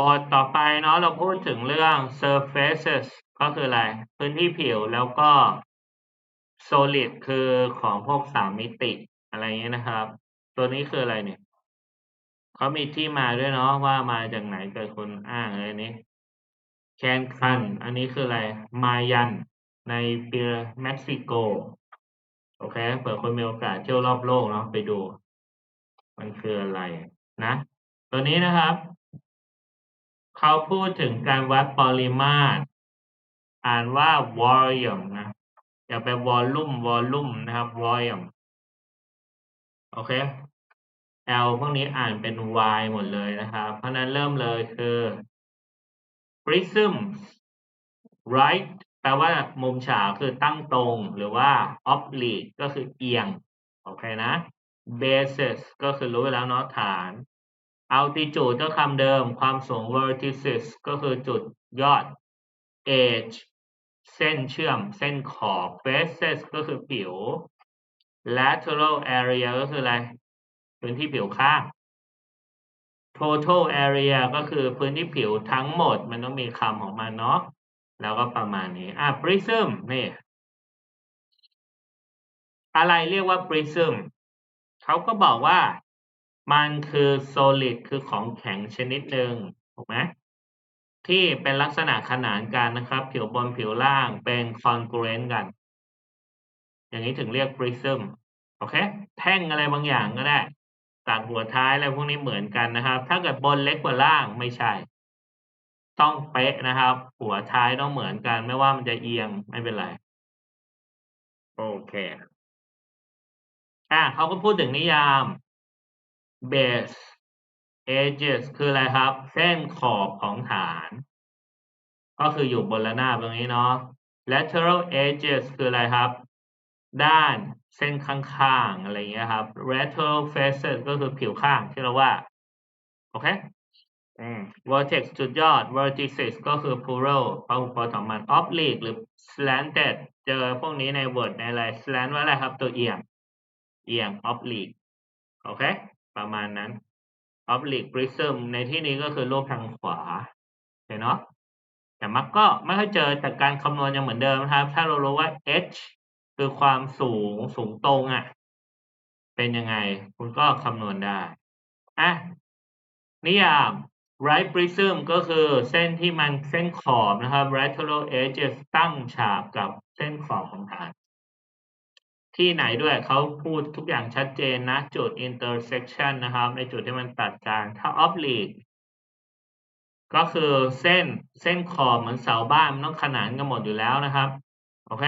บทต่อไปเนาะเราพูดถึงเรื่อง surfaces ก็คืออะไร พื้นที่ผิวแล้วก็ solid คือของพวกสามมิติอะไรเงี้ยนะครับ ตัวนี้คืออะไรเนี่ยเขามีที่มาด้วยเนาะว่ามาจากไหนเกิดคนอ้างอะไรนี้แคนคัน อันนี้คืออะไร มายัน ในเปียเม็กซิโก โอเค เปิดคนมีโอกาสเที่ยวรอบโลกเนาะไปดู มันคืออะไรนะ ตัวนี้นะครับ เขาพูดถึงการวัดปริมาตร อ่านว่า volume นะ อย่าไป volume volume นะครับ volume โอเค L พวกนี้อ่านเป็น Y หมดเลยนะครับ เพราะนั้นเริ่มเลยคือ prism right แปลว่ามุมฉากคือตั้งตรงหรือว่า oblique ก็คือเอียง โอเคนะ basis ก็คือรู้ไปแล้วเนาะฐาน altitude ก็คำเดิมความสูง vertices ก็คือจุดยอด edge เส้นเชื่อมเส้นขอบ faces ก็คือผิว lateral area ก็คืออะไรพื้นที่ผิวข้าง total area ก็คือพื้นที่ผิวทั้งหมด มันต้องมีคำของมันเนาะแล้วก็ประมาณนี้ อะ prism นี่ อะไรเรียกว่า prism เขาก็บอกว่า มันคือ solid คือของแข็งชนิดหนึ่งถูกไหมที่เป็นลักษณะขนานกันนะครับ ผิวบนผิวล่างเป็น congruent กัน อย่างนี้ถึงเรียก prism โอเค แท่งอะไรบางอย่างก็ได้ตัดหัวท้ายอะไรพวกนี้เหมือนกันนะครับ ถ้าเกิดบนเล็กกว่าล่างไม่ใช่ ต้องเป๊ะนะครับ หัวท้ายต้องเหมือนกัน ไม่ว่ามันจะเอียงไม่เป็นไร โอเค อะเขาก็พูดถึงนิยาม base edges คืออะไรครับ เส้นขอบของฐาน ก็คืออยู่บนระนาบตรงนี้เนาะ lateral edges คืออะไรครับ ด้านเส้นข้างๆ อะไรเงี้ยครับ lateral faces ก็คือผิวข้างที่เราว่า โอเค อืม vertex จุดยอด vertices ก็คือ plural พหุพจน์ของมัน oblique หรือ slanted เจอพวกนี้ใน word ในอะไร slant ว่าอะไรครับ ตัวเอียง เอียง oblique โอเค ประมาณนั้น oblique prism ในที่นี้ก็คือรูปทางขวาเห็นเนาะแต่มักก็ไม่ค่อยเจอแต่การคำนวณยังเหมือนเดิมนะครับ ถ้าเรารู้ว่า h คือความสูงสูงตรงอะ่ะ เป็นยังไง คุณก็คำนวณได้อะนิยาม right prism ก็คือเส้นที่มันเส้นขอบนะครับ lateral edges ตั้งฉากกับเส้นขอบของฐาน ที่ไหนด้วยเขาพูดทุกอย่างชัดเจนนะจุด intersection นะครับ ในจุดที่มันตัดกันถ้า oblique ก็คือเส้นเส้นขอบเหมือนเสาบ้านมันต้องขนานกันหมดอยู่แล้วนะครับ โอเค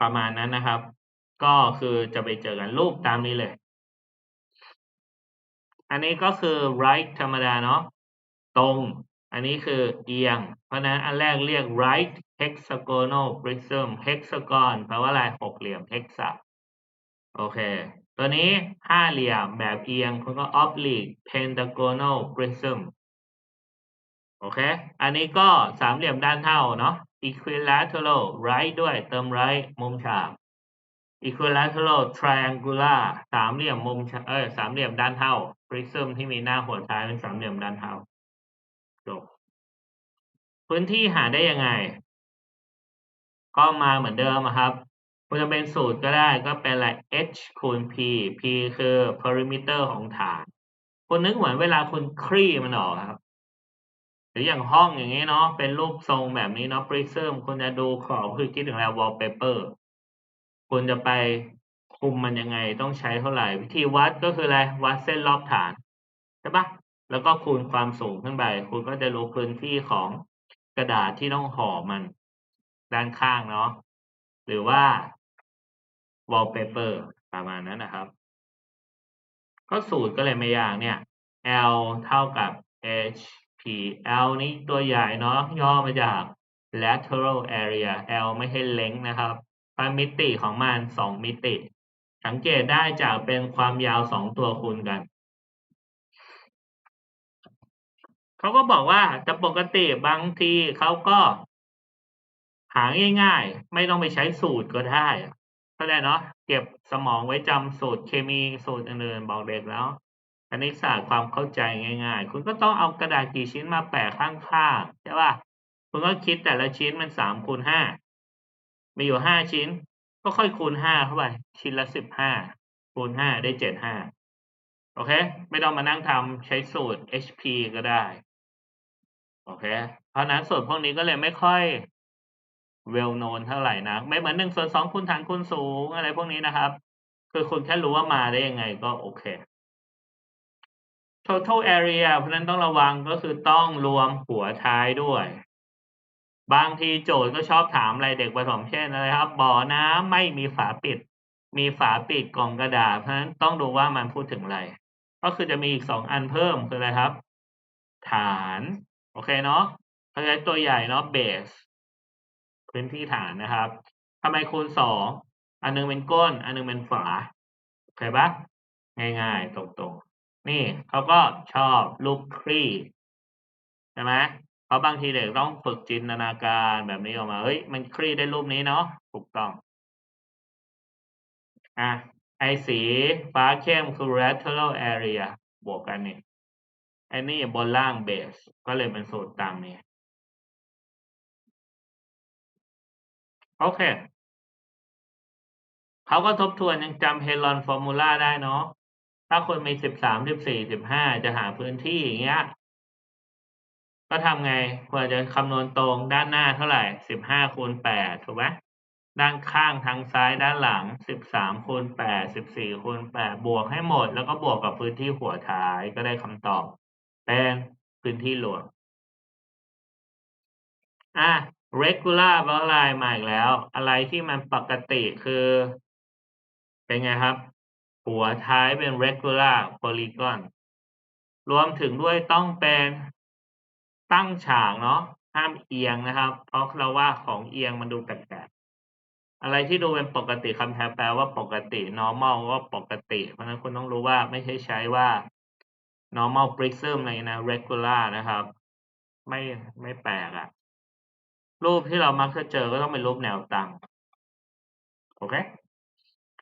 ประมาณนั้นนะครับ ก็คือจะไปเจอกันรูปตามนี้เลย อันนี้ก็คือ right ธรรมดาเนาะตรง อันนี้คือเอียง เพราะนั้นอันแรกเรียก right hexagonal prism hexagon แปลว่าอะไรหกเหลี่ยม hexa โอเค ตัวนี้ห้าเหลี่ยมแบบเอียงคุณก็ oblique pentagonal prism โอเค อันนี้ก็สามเหลี่ยมด้านเท่าเนาะ equilateral right ด้วยเติม right มุมฉาก equilateral triangular สามเหลี่ยมมุมเอ้ยสามเหลี่ยมด้านเท่า prism ที่มีหน้าหัวท้ายเป็นสามเหลี่ยมด้านเท่า จบ พื้นที่หาได้ยังไง ก็มาเหมือนเดิมครับคุณจะเป็นสูตรก็ได้ก็เป็นอะไร h คูณ p p คือ perimeter ของฐาน คุณนึกเหมือนเวลาคุณคลี่มันออกครับ หรืออย่างห้องอย่างนี้เนาะเป็นรูปทรงแบบนี้เนาะ prism คุณจะดูขอบคือคิดถึงแล้ว wallpaper คุณจะไปคุมมันยังไงต้องใช้เท่าไหร่ วิธีวัดก็คืออะไร วัดเส้นรอบฐาน ใช่ปะ แล้วก็คูณความสูงขึ้นไป คุณก็จะรู้พื้นที่ของกระดาษที่ต้องห่อมัน ด้านข้างเนาะหรือว่า wallpaper ประมาณนั้นนะครับ ก็สูตรก็เลยไม่ยากเนี่ย L เท่ากับ H P L นี้ตัวใหญ่เนาะย่อมาจาก lateral area L ไม่ให้เล้งนะครับความมิติของมันสองมิติ สังเกตได้จากเป็นความยาวสองตัวคูณกัน เขาก็บอกว่าจะปกติบางทีเขาก็หาง่ายๆ ไม่ต้องไปใช้สูตรก็ได้เข้าใจเนาะเก็บสมองไว้จำสูตรเคมีสูตรอื่นๆบอกเด็กแล้วไปณิตศาสตร์ความเข้าใจง่าย ๆ คุณก็ต้องเอากระดาษกี่ชิ้นมาแปะข้างๆใช่ป่ะคุณก็คิดแต่ละชิ้นมันสามคูณห้ามีอยู่ห้าชิ้น ก็ค่อยคูณห้าเข้าไป ชิ้นละสิบห้าคูณห้าได้เจ็ดห้าโอเค ไม่ต้องมานั่งทำใช้สูตร HP ก็ได้ โอเค เพราะนั้นสูตรพวกนี้ก็เลยไม่ค่อย well known เท่าไหร่นะ ไม่เหมือนหนึ่งส่วนสองคูณฐานคูณสูงอะไรพวกนี้นะครับ คือคุณแค่รู้ว่ามาได้ยังไงก็โอเค total area เพราะนั้นต้องระวังก็คือต้องรวมหัวท้ายด้วย บางทีโจทย์ก็ชอบถามอะไรเด็กประถมเช่นอะไรครับ บ่อน้ำไม่มีฝาปิด มีฝาปิดกล่องกระดาษ เพราะนั้นต้องดูว่ามันพูดถึงอะไร ก็คือจะมีอีกสองอันเพิ่มคืออะไรครับ ฐาน โอเคเนาะเพราะฉะนั้ตัวใหญ่เนาะ base พื้นที่ฐานนะครับทำไมคูณสองอันนึงเป็นก้น อันนึงเป็นฝาโอเคปะง่ายๆ ตรงๆ นี่เขาก็ชอบลูกคลี่ใช่ไหมเพราะบางทีเด็กต้องฝึกจินตนาการแบบนี้ออกมา เฮ้ย มันคลี่ได้รูปนี้เนาะถูกต้อง อะ ไอสีฟ้าเข้มคือ lateral area บวกกันนี่ไอ้นี่บนล่าง base ก็เลยเป็นสูตรตามนี้ โอเค เขาก็ทบทวนยังจำเฮลอนฟอร์มูลาได้เนาะ ถ้าคนมีสิบสามสิบสี่สิบห้าจะหาพื้นที่อย่างเงี้ย ก็ทำไงควรจะคำนวณตรงด้านหน้าเท่าไหร่สิบห้าคูณแปดถูกไหมด้านข้างทางซ้ายด้านหลังสิบสามคูณแปดสิบสี่คูณแปดบวกให้หมด แล้วก็บวกกับพื้นที่หัวท้ายก็ได้คำตอบ เป็นพื้นที่รวมอะ regular แปลว่าอะไรมาอีกแล้ว อะไรที่มันปกติคือ เป็นไงครับ หัวท้ายเป็น regular polygon รวมถึงด้วยต้องเป็นตั้งฉากเนาะห้ามเอียงนะครับ เพราะเราว่าของเอียงมันดูแปลกๆอะไรที่ดูเป็นปกติคำแทนแปลว่าปกติ normal ก็ปกติ เพราะฉะนั้นคุณต้องรู้ว่าไม่ใช่ใช้ว่า normal prism อะไรนะ regular นะครับ ไม่ไม่แปลกอะรูปที่เรามักจะเจอก็ต้องเป็นรูปแนวตั้งโอเค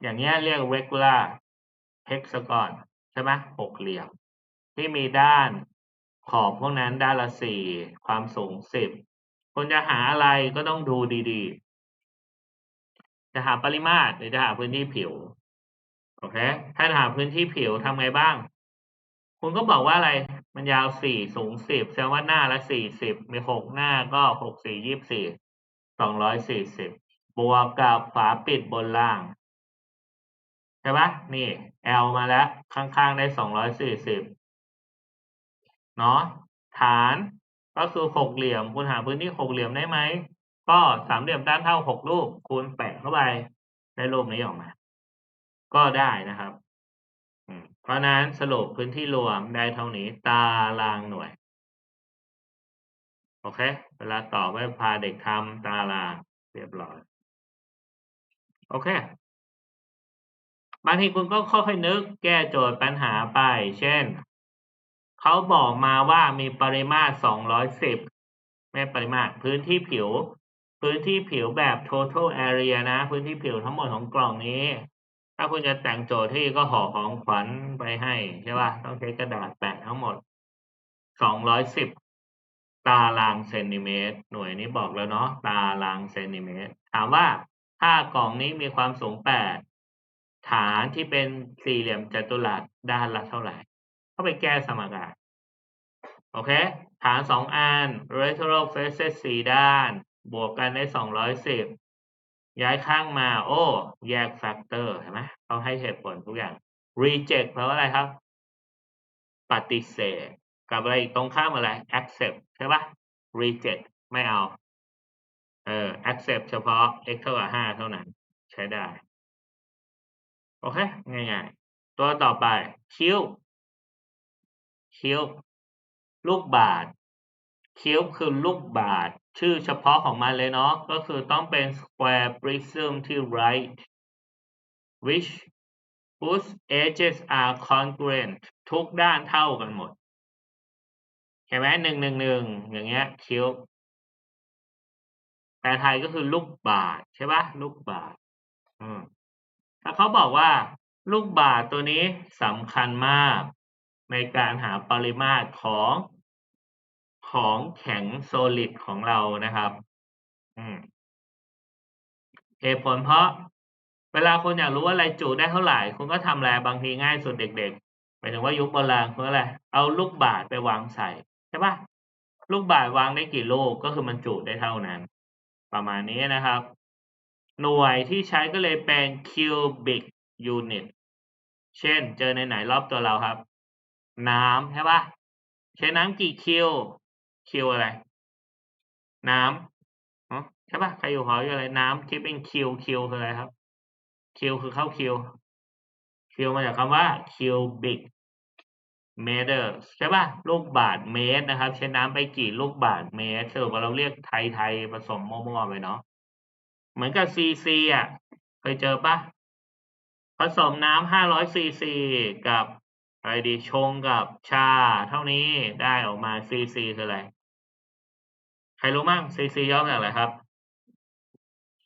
อย่างเงี้ยเรียก regular hexagon ใช่ไหมหกเหลี่ยม ที่มีด้านขอบพวกนั้นด้านละสี่ความสูงสิบคุณจะหาอะไรก็ต้องดูดีๆ จะหาปริมาตรหรือจะหาพื้นที่ผิว โอเค ถ้าหาพื้นที่ผิวทำไงบ้าง คุณก็บอกว่าอะไร มันยาวสี่สูงสิบแสดงว่าหน้าละสี่สิบมีหกหน้าก็หกสี่ยี่สี่สองร้อยสี่สิบบวกกับฝาปิดบนล่าง ใช่ปะนี่ L มาแล้ว ข้างๆได้สองร้อยสี่สิบเนาะฐานก็คือหกเหลี่ยมคุณหาพื้นที่หกเหลี่ยมได้ไหม ก็สามเหลี่ยมด้านเท่าหกรูปคูณแปะเข้าไป ได้รูปนี้ออกมา ก็ได้นะครับ ราะนั้นสรุปพื้นที่รวมได้เท่านี้ตารางหน่วย โอเค เวลาตอบให้พาเด็กทำตารางเรียบร้อย โอเค บางทีคุณก็ค่อยๆนึกแก้โจทย์ปัญหาไป เช่น เขาบอกมาว่ามีปริมาตร 210 ไม่ปริมาตรพื้นที่ผิว พื้นที่ผิวแบบ total area นะ พื้นที่ผิวทั้งหมดของกล่องนี้ ถ้าคุณจะแต่งโจทย์ที่ก็ห่อของขวัญไปให้ใช่ป่ะต้องใช้กระดาษแปะทั้งหมด210ตารางเซนติเมตร หน่วยนี้บอกแล้วเนาะตารางเซนติเมตร ถามว่าถ้ากล่องนี้มีความสูง8ฐานที่เป็นสี่เหลี่ยมจัตุรัสด้านละเท่าไหร่ เข้าไปแก้สมการโอเค ฐานสองอัน lateral faces สี่ด้าน บวกกันได้สองร้อยสิบ ย้ายข้างมา โอ้ แยกแฟกเตอร์เห็นไหมเขาให้เหตุผลทุกอย่าง reject แปลว่าอะไรครับ ปฏิเสธ กับอะไรตรงข้ามอะไร accept ใช่ปะ reject ไม่เอา เออ accept เฉพาะ x เท่ากับห้าเท่านั้น ใช้ได้ โอเค ง่ายๆ ตัวต่อไป คิ้ว คิ้ว ลูกบาศก์ คิ้วคือลูกบาศก์ชื่อเฉพาะของมันเลยเนาะก็คือต้องเป็น square prism ที่ right which whose edges are congruent ทุกด้านเท่ากันหมด เห็นไหมหนึ่งหนึ่งหนึ่งอย่างเงี้ยคิ้วแต่ไทยก็คือลูกบาศก์ใช่ปะลูกบาศก์อืมถ้าเขาบอกว่าลูกบาศก์ตัวนี้สำคัญมากในการหาปริมาตรของ ของแข็ง solid ของเรานะครับเหตุผลเพราะเวลาคุณอยากรู้ว่าอะไรจุได้เท่าไหร่ คุณก็ทำอะไรบางทีง่ายสุดเด็กๆหมายถึงว่ายุคโบราณคุณอะไรเอาลูกบาศก์ไปวางใส่ใช่ปะลูกบาศก์วางได้กี่ลูกก็คือมันจุได้เท่านั้น ประมาณนี้นะครับ หน่วยที่ใช้ก็เลยเป็น cubic unit เช่น เจอในไหนรอบตัวเราครับ น้ำใช่ปะใช้น้ำกี่คิว คิวอะไร น้ำอ๋อใช่ปะใครอยู่หออยู่อะไร น้ำที่เป็นคิวคิวคืออะไรครับคิวคือเข้าคิวคิวมาจากคำว่า cubic meter ใช่ปะลูกบาศก์เมตรนะครับ ใช้น้ำไปกี่ลูกบาศก์เมตรสรุปว่าเราเรียกไทยไทยผสมมั่วๆไปเนาะเหมือนกับซีซีอะเคยเจอปะผสมน้ำห้าร้อยซีซีกับ อะไรดีชงกับชาเท่านี้ได้ออกมาซีซีคืออะไร ใครรู้มั่งซีซีย่อมาจากอะไรครับ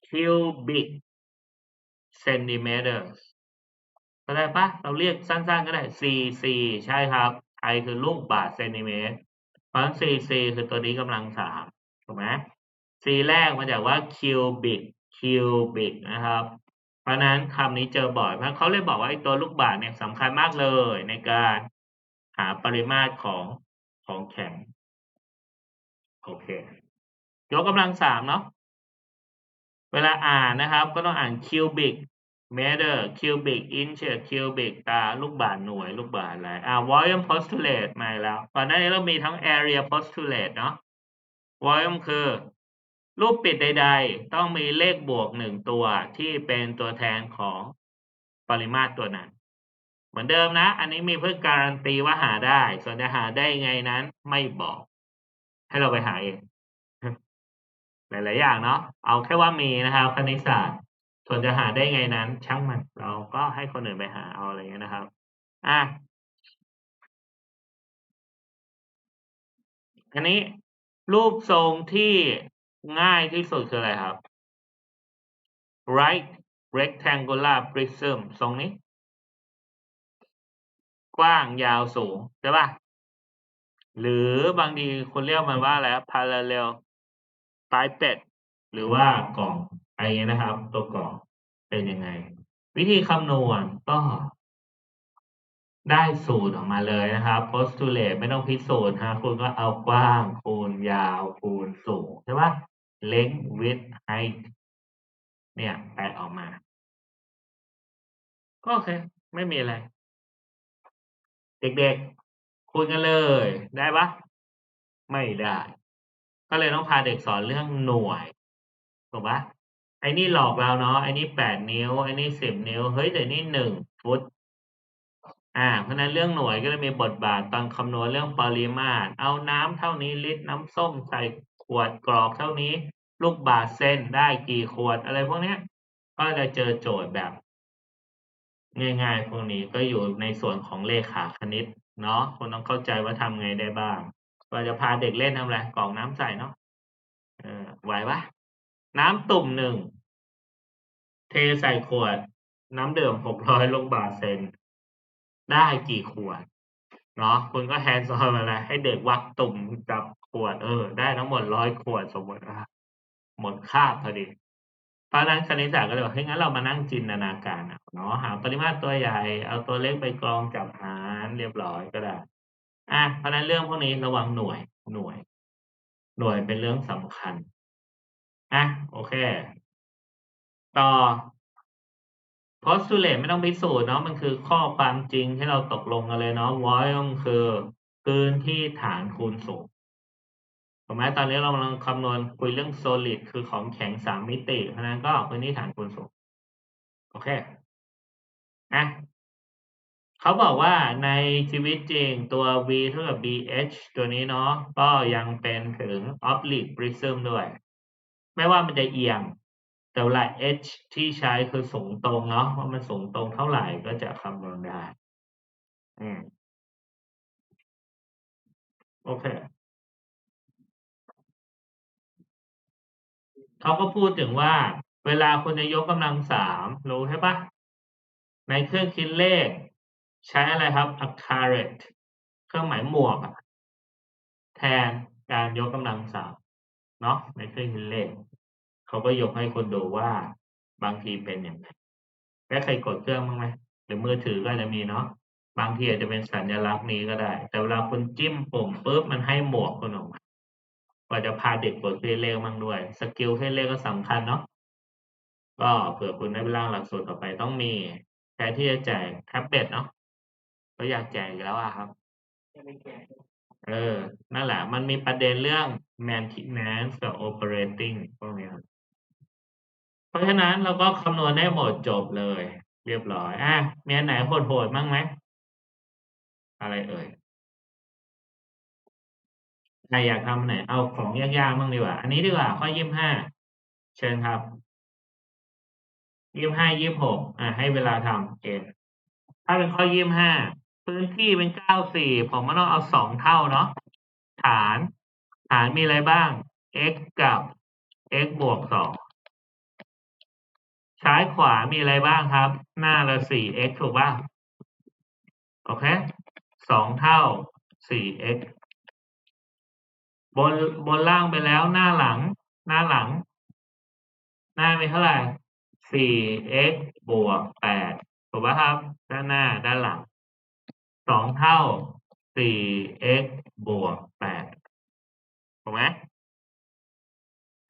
cubic centimeters เข้ปะเราเรียกสั้นๆก็ได้ cc ใช่ครับไอคือลูกบาศก์เซนติเมตรเพราะฉะนั้น cc คือตัวนี้กำลังสามถูกไหม c แรกมาจากว่า cubic cubic นะครับ เพราะนั้นคำนี้เจอบ่อย เพราะเขาเลยบอกว่าไอ้ตัวลูกบาศก์เนี่ยสำคัญมากเลยในการหาปริมาตรของของแข็ง โอเค ยกกำลังสามเนาะ เวลาอ่านนะครับ ก็ต้องอ่าน cubic meter cubic inch cubic ตาลูกบาศก์หน่วย ลูกบาศก์อะไร อ่า volume postulate มาแล้วก่อนหน้านี้เรามีทั้ง area postulate เนาะ volume คือ รูปปิดใด ๆ ต้องมีเลขบวกหนึ่งตัวที่เป็นตัวแทนของปริมาตรตัวนั้น เหมือนเดิมนะ อันนี้มีเพื่อการันตีว่าหาได้ ส่วนจะหาได้ไงนั้นไม่บอก ให้เราไปหาเองหลายๆอย่างเนาะเอาแค่ว่ามีนะครับคณิตศาสตร์ส่วนจะหาได้ไงนั้น ช่างมัน เราก็ให้คนอื่นไปหาเอาอะไรเงี้ยนะครับอะอันนี้รูปทรงที่ ง่ายที่สุดคืออะไรครับ right rectangular prism ทรงนี้ กว้างยาวสูง ใช่ปะหรือบางทีคุณเรียกมันว่าอะไรครับ parallel pipette หรือว่ากล่องอะไรเงี้ยนะครับ ตัวกล่องเป็นยังไง วิธีคำนวณก็ได้สูตรออกมาเลยนะครับ postulate ไม่ต้องพิสูจน์ฮะคุณก็เอากว้างคูณยาวคูณสูงใช่ปะ length width height เนี่ยแปลออกมา ก็โอเค ไม่มีอะไร เด็กๆคูณกันเลยได้ปะไม่ได้ ก็เลยต้องพาเด็กสอนเรื่องหน่วยถูกปะไอ้นี่หลอกเราเนาะไอ้นี่แปดนิ้วไอ้นี่สิบนิ้ว เฮ้ยแต่นี่หนึ่งฟุตอ่าเพราะนั้นเรื่องหน่วยก็เลยมีบทบาทตอนคำนวณเรื่องปริมาตร เอาน้ำเท่านี้ลิตรน้ำส้มใส่ขวดกรอกเท่านี้ ลูกบาศเส้นได้กี่ขวดอะไรพวกเนี้ยก็จะเจอโจทย์แบบ ง่ายๆ พวกนี้ก็อยู่ในส่วนของเลขาคณิต เนาะคุณต้องเข้าใจว่าทำไงได้บ้างก็จะพาเด็กเล่นทำอะไรกรอกน้ำใส่เนาะเออไหวปะน้ำตุ่มหนึ่งเทใส่ขวด น้ำเดื่มหกร้อยลูกบาศเซนได้กี่ขวดเนาะคุณก็แฮนด์ซอนมาเลยให้เด็กวักตุ่มจับขวดเออ ได้ทั้งหมดร้อยขวดสมมติว่า หมดคาบพอดีเพราะนั้นคณิตศาสตร์ก็เลยบอกเฮ้งั้นเรามานั่งจินตนาการเอาเนาะหาปริมาตรตัวใหญ่ เอาตัวเล็กไปกรองจับหารเรียบร้อยก็ได้อะเพราะนั้นเรื่องพวกนี้ระวังหน่วยหน่วย หน่วยเป็นเรื่องสำคัญอะโอเค ต่อ postulate ไม่ต้องพิสูจน์เนาะมันคือข้อความจริงที่เราตกลงกันเลยเนาะ volume คือพื้นที่ฐานคูณสูง ถูกไหมตอนนี้เรากำลังคำนวณคุยเรื่อง solid คือของแข็งสามมิติ เพราะนั้นก็พื้นที่ฐานคูณสูงโอเคอะเขาบอกว่าในชีวิตจริงตัว v เท่ากับ bh ตัวนี้เนาะก็ยังเป็นถึง oblique prism ด้วย ไม่ว่ามันจะเอียง แต่เวลา h ที่ใช้คือสูงตรงเนาะว่ามันสูงตรงเท่าไหร่ก็จะคำนวณได้อืมโอเค เขาก็พูดถึงว่า เวลาคุณจะยกกำลังสามรู้ใช่ปะในเครื่องคิดเลข ใช้อะไรครับ a caret รื่องหมายหมวกแทนการยกกำลังสามเนาะในเครื่องคิดเลขเขาก็ยกให้คนดูว่าบางทีเป็นอย่างไรแล้วใครกดเครื่องบ้างไหมหรือมือถือก็จจะมีเนาะบางทีอาจจะเป็นสัญลักษณ์นี้ก็ได้ แต่เวลาคุณจิ้มปุ่มปุ๊บมันให้หมวกคุณออกมา ก็จะพาเด็กกดเครื่องเลขมั่งด้วยสกิลเครื่องเลขก็สำคัญเนาะก็เผื่อคุณได้ไปร่างหลักสูตรต่อไปต้องมีแทนที่จะแจกแท็บเล็ตเนาะก็อยากแจกอีกแล้วอะครับเออนั่นแหละ มันมีประเด็นเรื่อง maintenance กับ operating พวกนี้ครับเพราะฉะนั้นเราก็คำนวณได้หมดจบเลย เรียบร้อยอะมีอันไหนโหดๆบ้างไหมอะไรเอ่ย ใครอยากทำไหน เอาของยากๆบ้างดีกว่า อันนี้ดีกว่า ข้อยี่สิบห้าเชิญครับยี่สิบห้ายี่สิบหกอะให้เวลาทำเองถ้าเป็นข้อยี่สิบห้าพื้นที่เป็นเก้าสี่ผมก็ต้องเอาสองเท่าเนาะฐาน ฐานมีอะไรบ้าง x กับ x บวกสองซ้ายขวามีอะไรบ้างครับ หน้าละสี่ x ถูกป่ะโอเคสองเท่าสี่ x บนบนล่างไปแล้วหน้าหลัง หน้าหลัง หน้ามีเท่าไหร่สี่ x บวกแปดถูกป่ะครับ ด้านหน้าด้านหลังสองเท่าสี่ x บวกแปดถูกไหม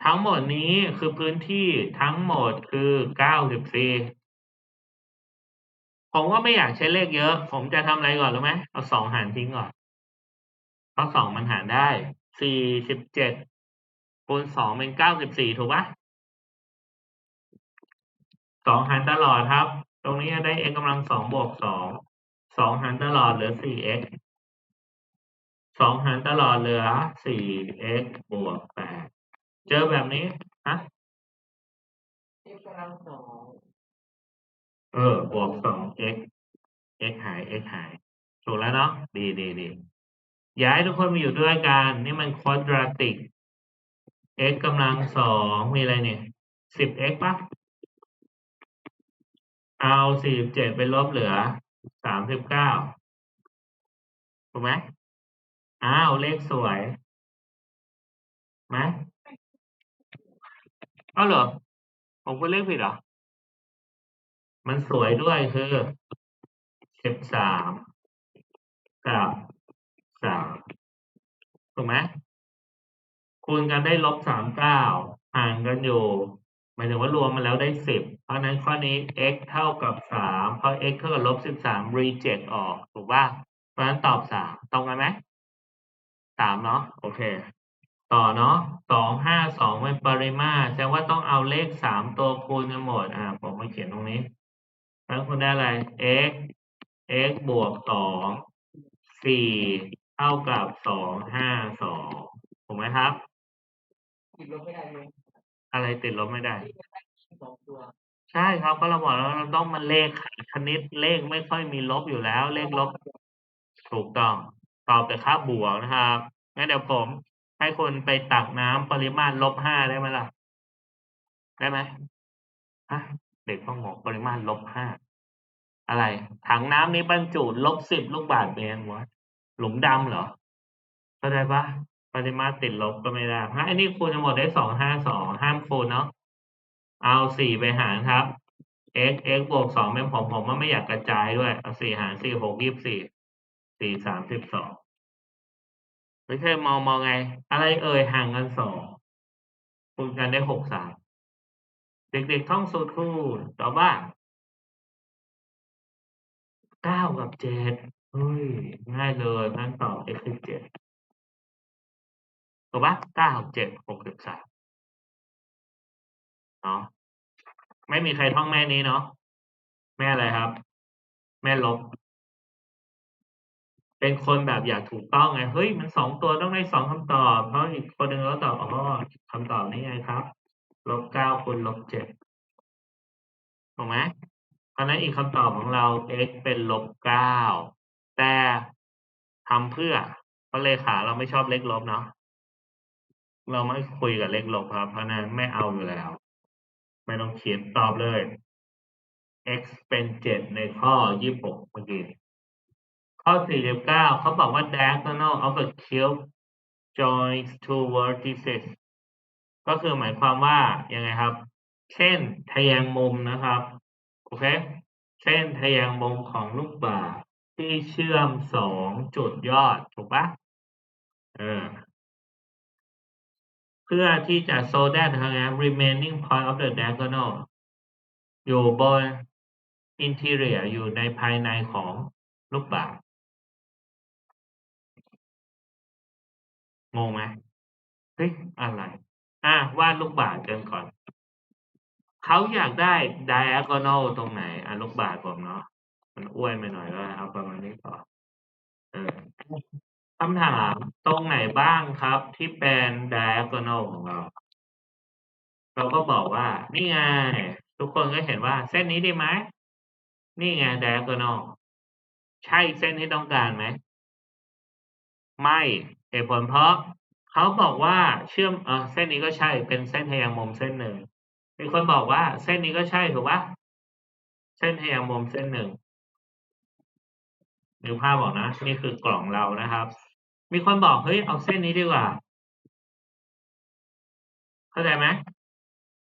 ทั้งหมดนี้คือพื้นที่ทั้งหมดคือเก้าสิบสี่ผมก็ไม่อยากใช้เลขเยอะ ผมจะทำอะไรก่อนรู้ไหมเอาสองหารทิ้งก่อนเพราะสองมันหารได้ สี่สิบเจ็ดคูณสองเป็นเก้าสิบสี่ถูกปะสองหารตลอดครับ ตรงนี้จะได้ x กำลังสองบวกสองสองหารตลอดเหลือสี่ x สองหารตลอดเหลือสี่ x บวกแปดเจอแบบนี้ฮะ x กำลังสองเออบวกสอง x x หาย x หายถูกแล้วเนาะดีดีดี ย้ายทุกคนมาอยู่ด้วยกัน นี่มัน quadratic x กำลังสองมีอะไรเนี่ยสิบ x ปะเอาสี่สิบเจ็ดไปลบเหลือสามสิบเก้าถูกไหมอ้าว เลขสวยไหมอ้าวเหรอ ผมพูดเลขผิดเหรอ มันสวยด้วยคือสิบสามกับ สามถูกไหมคูณกันได้ลบสามเก้าห่างกันอยู่หมายถึงว่ารวมมาแล้วได้สิบเพราะนั้นข้อนี้ x เท่ากับสามเพราะ x เท่ากับลบสิบสาม reject ออกถูกป่ะเพราะฉะนั้นตอบสามตรงกันไหมสามเนาะโอเค ต่อเนาะสองห้าสองเป็นปริมาตรแสดงว่าต้องเอาเลขสามตัวคูณกันหมดอ่าผมมาเขียนตรงนี้แล้วคุณได้อะไร x x บวกสองสี่ เท่ากับสองห้าสองถูกไหมครับ ติดลบไม่ได้เลยอะไรติดลบไม่ได้ที่จะได้สองตัวใช่ครับก็เราบอกแล้วเราต้องมาเลขคณิตเลขไม่ค่อยมีลบอยู่แล้ว เลขลบ ถูกต้องตอบแต่ค่าบวกนะครับงั้นเดี๋ยวผมให้คุณไปตักน้ำปริมาตรลบห้าได้ไหมล่ะ ได้ไหมฮะเด็กต้องบอกปริมาตรลบห้าอะไร ถังน้ำนี้บรรจุลบสิบลูกบาศก์เมตรวะ หลุมดำเหรอเข้าใจปะปริมาตรติดลบก็ไม่ได้ฮะอันนี้คูณทั้งหมดได้สองห้าสองห้ามคูณเนาะเอาสี่ไปหารครับ x x บวกสองเป็นผมผมว่าไม่อยากกระจายด้วย เอาสี่หารสี่หกยี่สิบสี่สี่สามสิบสองไม่ใช่มองมองไง อะไรเอ่ยห่างกันสองคูณกันได้หกสามเด็กๆท่องสูตรคูณตอบว่าเก้ากับเจ็ด เฮ้ยง่ายเลยงั้นตอบ x คือเจ็ดถูกปะเก้าเจ็ดหกสิบสามเนาะไม่มีใครท่องแม่นี้เนาะแม่อะไรครับ แม่ลบ เป็นคนแบบอยากถูกต้องไงเฮ้ยมันสองตัวต้องได้สองคำตอบ เพราะอีกคนหนึ่งก็ตอบอ๋อคำตอบนี้ไงครับลบเก้าคูณลบเจ็ดถูกไหมเพราะฉะนั้นอีกคำตอบของเรา x เป็นลบเก้า แต่ทำเพื่อเพราะเลขาเราไม่ชอบเลขลบเนาะเราไม่คุยกับเลขลบครับ เพราะนั้นไม่เอาอยู่แล้ว ไม่ต้องเขียนตอบเลย x เป็นเจ็ดในข้อยี่สิบหกเมื่อกี้ข้อ49เขาบอกว่า diagonal of a cube joins two vertices ก็คือหมายความว่ายังไงครับ เช่นทะแยงมุมนะครับ โอเค เช่นทะแยงมุมของลูกบาศก ที่เชื่อมสองจุดยอดถูกปะเออเพื่อที่จะ so that ทางนั้น remaining point of the diagonal อยู่บน interior อยู่ในภายในของลูกบาศก์งงไหมเฮ้ยอะไร อะวาดลูกบาศก์กันก่อน เขาอยากได้ diagonal ตรงไหนอะลูกบาศก์ผมเนาะ มันอ้วนไปหน่อยก็เอาประมาณนี้ก่อนเออคำถามตรงไหนบ้างครับที่เป็น diagonal ของเรา เราก็บอกว่า นี่ไง ทุกคนก็เห็นว่าเส้นนี้ดีไหม นี่ไง diagonal ใช่เส้นที่ต้องการไหม ไม่เหตุผลเพราะเขาบอกว่าเชื่อมเออเส้นนี้ก็ใช่เป็นเส้นทะแยงมุมเส้นหนึ่งมีคนบอกว่าเส้นนี้ก็ใช่ถูกปะเส้นทะแยงมุมเส้นหนึ่ง ดูภาพบอกนะ นี่คือกล่องเรานะครับ มีคนบอกเฮ้ยเอาเส้นนี้ดีกว่า เข้าใจไหม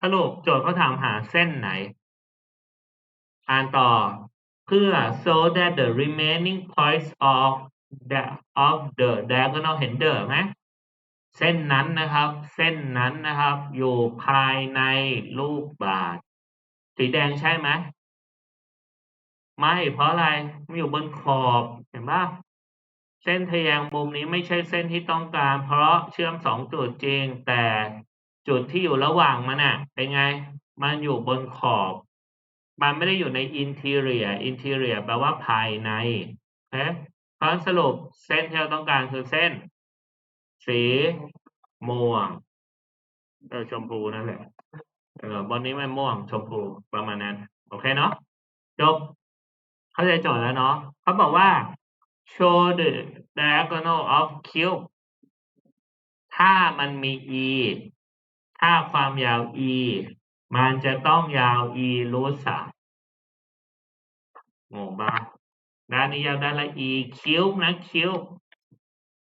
สรุปโจทย์เขาถามหาเส้นไหน อ่านต่อเพื่อ so that the remaining points of the of the diagonal เห็นเดอไหมเส้นนั้นนะครับ เส้นนั้นนะครับ อยู่ภายในลูกบาศก์สีแดงใช่ไหม ไม่เพราะอะไรมันอยู่บนขอบเห็นปะเส้นทะแยงมุมนี้ไม่ใช่เส้นที่ต้องการ เพราะเชื่อมสองจุดจริง แต่จุดที่อยู่ระหว่างมันน่ะเป็นไง มันอยู่บนขอบ มันไม่ได้อยู่ใน interior interior แปลว่าภายในโอเคเพราะสรุปเส้นที่เราต้องการคือเส้น สีม่วงเออชมพูนั่นแหละเออบนนี้ไม่ม่วงชมพูประมาณนั้น โอเคเนาะจบ เข้าใจโจทย์แล้วเนาะเขาบอกว่า show the diagonal of cube ถ้ามันมี e ถ้าความยาว e มันจะต้องยาว e รูทสามงงปะด้านนี้ยาวด้านละ e cube นะ cube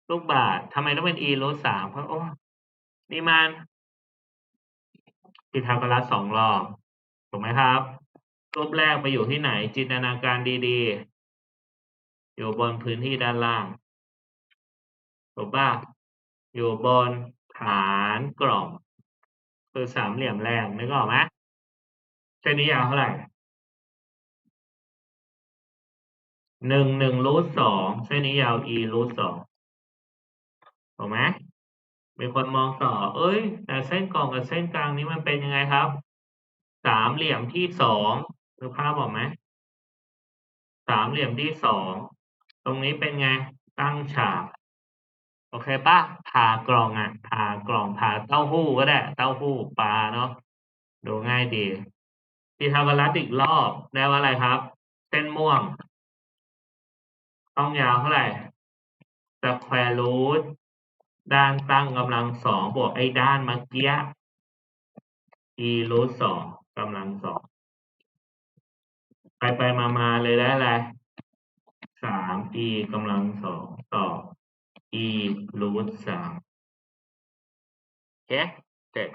ลูกบาศก์ทำไมต้องเป็น e รูทสามเพราะโอ้นี่มันพีทาโกรัสสองรอบถูกไหมครับ รูปแรกไปอยู่ที่ไหน จินตนาการดีๆ อยู่บนพื้นที่ด้านล่างถูกป่ะอยู่บนฐานกล่อง คือสามเหลี่ยมแรงนึกออกไหมเส้นนี้ยาวเท่าไหร่หนึ่งหนึ่งรูทสองเส้นนี้ยาว e รูทสองถูกไหมมีคนมองต่อ เอ้ย แต่เส้นกล่องกับเส้นกลางนี้มันเป็นยังไงครับ สามเหลี่ยมที่สอง ดูภาพบอกไหมสามเหลี่ยมที่สองตรงนี้เป็นไงตั้งฉากโอเคปะผ่ากล่องอะผ่ากล่องผ่าเต้าหู้ก็ได้เต้าหู้ปลาเนาะดูง่ายดีพีทาโกรัสอีกรอบได้ว่าอะไรครับ เส้นม่วง ต้องยาวเท่าไหร่ square root ด้านตั้งกำลังสองบวกไอ้ด้านเมื่อกี้ e รูทสองกำลังสอง ไปไปมามาเลยได้อะไรสาม e กำลังสองต่อ e รูทสามโอเคเสร็จ